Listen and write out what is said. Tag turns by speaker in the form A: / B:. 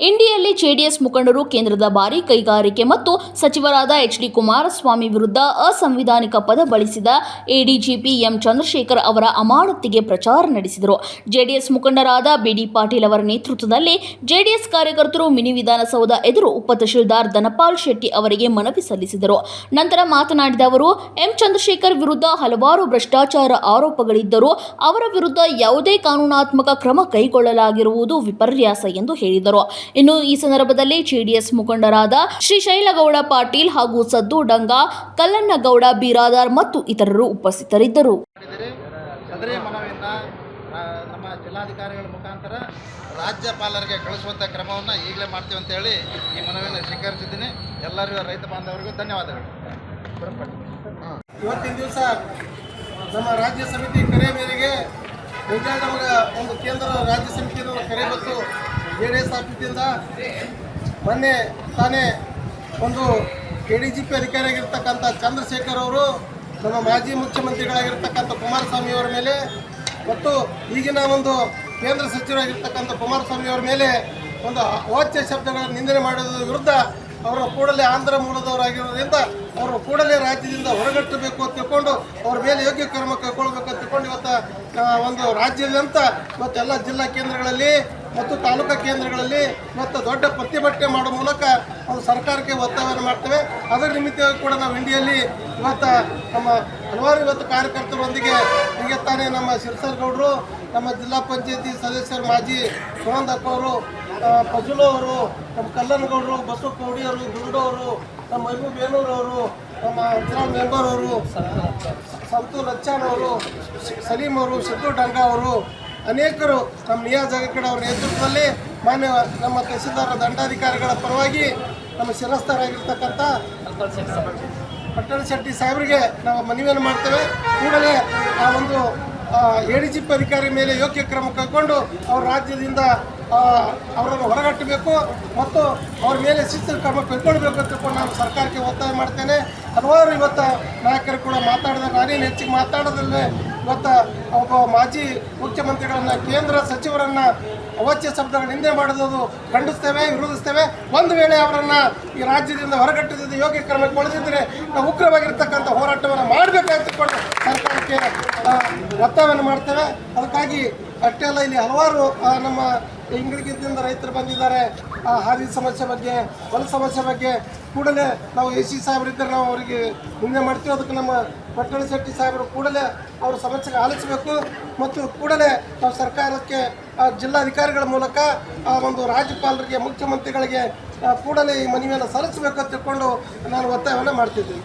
A: ಇಂಡಿಯಲ್ಲಿ JDS ಮುಖಂಡರು ಕೇಂದ್ರದ ಬಾರಿ ಕೈಗಾರಿಕೆ ಮತ್ತು ಸಚಿವರಾದ ಎಚ್ ಡಿ ಕುಮಾರಸ್ವಾಮಿ ವಿರುದ್ಧ ಅಸಂವಿಧಾನಿಕ ಪದ ಬಳಸಿದ ಎಡಿಜಿಪಿ ಎಂ ಚಂದ್ರಶೇಖರ್ ಅವರ ಅಮಾನತಿಗೆ ಪ್ರಚಾರ ನಡೆಸಿದರು. ಜೆಡಿಎಸ್ ಮುಖಂಡರಾದ ಬಿಡಿ ಪಾಟೀಲ್ ಅವರ ನೇತೃತ್ವದಲ್ಲಿ ಜೆಡಿಎಸ್ ಕಾರ್ಯಕರ್ತರು ಮಿನಿ ವಿಧಾನಸೌಧ ಎದುರು ಉಪತಹಶೀಲ್ದಾರ್ ಧನಪಾಲ್ ಶೆಟ್ಟಿ ಅವರಿಗೆ ಮನವಿ ಸಲ್ಲಿಸಿದರು. ನಂತರ ಮಾತನಾಡಿದ ಅವರು, ಎಂ ಚಂದ್ರಶೇಖರ್ ವಿರುದ್ಧ ಹಲವಾರು ಭ್ರಷ್ಟಾಚಾರ ಆರೋಪಗಳಿದ್ದರೂ ಅವರ ವಿರುದ್ಧ ಯಾವುದೇ ಕಾನೂನಾತ್ಮಕ ಕ್ರಮ ಕೈಗೊಳ್ಳಲಾಗಿರುವುದು ವಿಪರ್ಯಾಸ ಎಂದು ಹೇಳಿದರು. ಇನ್ನು ಈ ಸಂದರ್ಭದಲ್ಲಿ ಜೆಡಿಎಸ್ ಮುಖಂಡರಾದ ಶ್ರೀಶೈಲಗೌಡ ಪಾಟೀಲ್ ಹಾಗೂ ಸದ್ದು ಡಂಗಾ ಕಲ್ಲಣ್ಣಗೌಡ ಬಿರಾದಾರ್ ಮತ್ತು ಇತರರು ಉಪಸ್ಥಿತರಿದ್ದರು.
B: ಮಾಡಿದ್ದೀರಿ ಸದರಿ ಮನವಿಯನ್ನು ನಮ್ಮ ಜಿಲ್ಲಾಧಿಕಾರಿಗಳ ಮುಖಾಂತರ ರಾಜ್ಯಪಾಲರಿಗೆ ಕಳಿಸುವಂಥ ಕ್ರಮವನ್ನು ಈಗಲೇ ಮಾಡ್ತೀವಿ ಅಂತೇಳಿ ಈ ಮನವಿಯನ್ನು ಸ್ವೀಕರಿಸಿದ್ದೀನಿ. ಎಲ್ಲರಿಗೂ ರೈತ ಬಾಂಧವರಿಗೂ ಧನ್ಯವಾದಗಳು.
C: ಇವತ್ತಿನ ದಿವಸ ನಮ್ಮ ರಾಜ್ಯ ಸಮಿತಿ ಕರೆ ಮೇರೆಗೆ ನಮಗೆ ಒಂದು ಕೇಂದ್ರ ರಾಜ್ಯ ಸಮಿತಿಯನ್ನು ಕರೆ ಬಂತು ಜೆ ಡಿ ಎಸ್ ಆಫೀಸಿಂದ ಮೊನ್ನೆ ತಾನೇ ಒಂದು ಕೆ ಡಿ ಜಿ ಪಿ ಅಧಿಕಾರಿಯಾಗಿರ್ತಕ್ಕಂಥ ಚಂದ್ರಶೇಖರ್ ಅವರು ನಮ್ಮ ಮಾಜಿ ಮುಖ್ಯಮಂತ್ರಿಗಳಾಗಿರ್ತಕ್ಕಂಥ ಕುಮಾರಸ್ವಾಮಿ ಅವರ ಮೇಲೆ ಮತ್ತು ಈಗಿನ ಒಂದು ಕೇಂದ್ರ ಸಚಿವರಾಗಿರ್ತಕ್ಕಂಥ ಕುಮಾರಸ್ವಾಮಿ ಅವರ ಮೇಲೆ ಒಂದು ಅವಾಚ್ಯ ಶಬ್ದಗಳ ನಿಂದನೆ ಮಾಡೋದ್ರ ವಿರುದ್ಧ ಅವರ ಕೂಡಲೇ ಆಂಧ್ರ ಮೂಲದವರಾಗಿರೋದ್ರಿಂದ ಅವರು ಕೂಡಲೇ ರಾಜ್ಯದಿಂದ ಹೊರಗಟ್ಟಬೇಕು ಅಂತ ತಿಳ್ಕೊಂಡು ಅವ್ರ ಮೇಲೆ ಯೋಗ್ಯ ಕ್ರಮ ಕೈಗೊಳ್ಬೇಕು ಅಂತ ತಿಳ್ಕೊಂಡು ಇವತ್ತು ಒಂದು ರಾಜ್ಯದಂತ ಇವತ್ತೆಲ್ಲ ಜಿಲ್ಲಾ ಕೇಂದ್ರಗಳಲ್ಲಿ ಮತ್ತು ತಾಲೂಕಾ ಕೇಂದ್ರಗಳಲ್ಲಿ ಮತ್ತು ದೊಡ್ಡ ಪ್ರತಿಭಟನೆ ಮಾಡುವ ಮೂಲಕ ಒಂದು ಸರ್ಕಾರಕ್ಕೆ ಒತ್ತಾಯವನ್ನು ಮಾಡ್ತೇವೆ. ಅದರ ನಿಮಿತ್ತವಾಗಿ ಕೂಡ ನಾವು ಇಂಡಿಯಲ್ಲಿ ಇವತ್ತು ನಮ್ಮ ಹಲವಾರು ಇವತ್ತು ಕಾರ್ಯಕರ್ತರೊಂದಿಗೆ ಈಗ ತಾನೇ ನಮ್ಮ ಶಿರ್ಸರ್ ಗೌಡರು ನಮ್ಮ ಜಿಲ್ಲಾ ಪಂಚಾಯತಿ ಸದಸ್ಯರು ಮಾಜಿ ಸುನಂದಪ್ಪ ಅವರು ಪಜುಲು ಅವರು, ನಮ್ಮ ಕಲ್ಲನಗೌಡರು ಬಸವ ಕೌಡಿಯವರು ಅವರು ನಮ್ಮ ಮೈಬೂ ಬೇನೂರು ಅವರು, ನಮ್ಮ ಜಿಲ್ಲಾ ಮೆಂಬರ್ ಅವರು ಸಂತು ಲಚ್ಚಾನ್ ಅವರು ಸಲೀಂ ಅವರು, ಸಿದ್ದು ಡಂಗಾ ಅವರು ಅನೇಕರು ನಮ್ಮ ನಿಯಾ ಜಗಕ್ಕಡ ಅವರ ನೇತೃತ್ವದಲ್ಲಿ ಮಾನ್ಯ ನಮ್ಮ ತಹಸೀಲ್ದಾರ ದಂಡಾಧಿಕಾರಿಗಳ ಪರವಾಗಿ ನಮ್ಮ ಶಿರಸ್ಥರಾಗಿರ್ತಕ್ಕಂಥ ಪಟ್ಟಣ ಶೆಟ್ಟಿ ಸಾಹೇಬರಿಗೆ ನಾವು ಮನವಿಯನ್ನು ಮಾಡ್ತೇವೆ. ಕೂಡಲೇ ಆ ಒಂದು ಎ ಡಿ ಜಿ ಪಿ ಅಧಿಕಾರಿ ಮೇಲೆ ಯೋಗ್ಯ ಕ್ರಮ ಕೈಗೊಂಡು ಅವ್ರ ರಾಜ್ಯದಿಂದ ಅವರನ್ನು ಹೊರಗಟ್ಟಬೇಕು ಮತ್ತು ಅವ್ರ ಮೇಲೆ ಶಿಸ್ತು ಕ್ರಮ ಕೈಗೊಳ್ಬೇಕು ಅಂತ ನಾನು ಸರ್ಕಾರಕ್ಕೆ ಒತ್ತಾಯ ಮಾಡ್ತೇನೆ. ಹಲವಾರು ಇವತ್ತು ನಾಯಕರು ಕೂಡ ಮಾತಾಡಿದ ನಾನೇನು ಹೆಚ್ಚಿಗೆ ಮಾತಾಡೋದಲ್ಲೇ ಇವತ್ತು ಒಬ್ಬ ಮಾಜಿ ಮುಖ್ಯಮಂತ್ರಿಗಳನ್ನ, ಕೇಂದ್ರ ಸಚಿವರನ್ನ ಅವಾಚ್ಯ ಶಬ್ದಗಳ ನಿಂದೆ ಮಾಡೋದು ಖಂಡಿಸ್ತೇವೆ, ವಿರೋಧಿಸ್ತೇವೆ. ಒಂದು ವೇಳೆ ಅವರನ್ನು ಈ ರಾಜ್ಯದಿಂದ ಹೊರಗಟ್ಟಿದ್ದು ಯೋಗ್ಯ ಕ್ರಮಕ್ಕೆ ಒಳದಿದ್ದರೆ ನಾವು ಉಗ್ರವಾಗಿರ್ತಕ್ಕಂಥ ಹೋರಾಟವನ್ನು ಮಾಡಬೇಕಂತ ತಿಳ್ಕೊಂಡು ಸರ್ಕಾರಕ್ಕೆ ಒತ್ತಾಯವನ್ನು ಮಾಡ್ತೇವೆ. ಅದಕ್ಕಾಗಿ ಅಷ್ಟೇ ಅಲ್ಲ ಇಲ್ಲಿ ಹಲವಾರು ನಮ್ಮ ಇಂಗ್ಳಿಗಿದ್ದಿಂದ ರೈತರು ಬಂದಿದ್ದಾರೆ. ಆ ಹಾದಿ ಸಮಸ್ಯೆ ಬಗ್ಗೆ, ಹೊಲ ಸಮಸ್ಯೆ ಬಗ್ಗೆ ಕೂಡಲೇ ನಾವು ಎ ಸಿ ಸಾಹೇಬರಿದ್ದರೆ ನಾವು ಅವರಿಗೆ ಮುಂದೆ ಮಾಡ್ತೀವಿ. ಅದಕ್ಕೆ ನಮ್ಮ ಪಟ್ಟಣ ಶೆಟ್ಟಿ ಸಾಹೇಬರು ಕೂಡಲೇ ಅವರ ಸಮಸ್ಯೆಗೆ ಆಲಿಸಬೇಕು. ಮತ್ತು ಕೂಡಲೇ ನಾವು ಸರ್ಕಾರಕ್ಕೆ ಜಿಲ್ಲಾಧಿಕಾರಿಗಳ ಮೂಲಕ, ಆ, ಒಂದು ರಾಜ್ಯಪಾಲರಿಗೆ, ಮುಖ್ಯಮಂತ್ರಿಗಳಿಗೆ ಕೂಡಲೇ ಈ ಮನವಿಯನ್ನು ಸಲ್ಲಿಸಬೇಕು ಅಂತ ತಿಳ್ಕೊಂಡು ನಾನು ಒತ್ತಾಯವನ್ನು ಮಾಡ್ತಿದ್ದೀನಿ.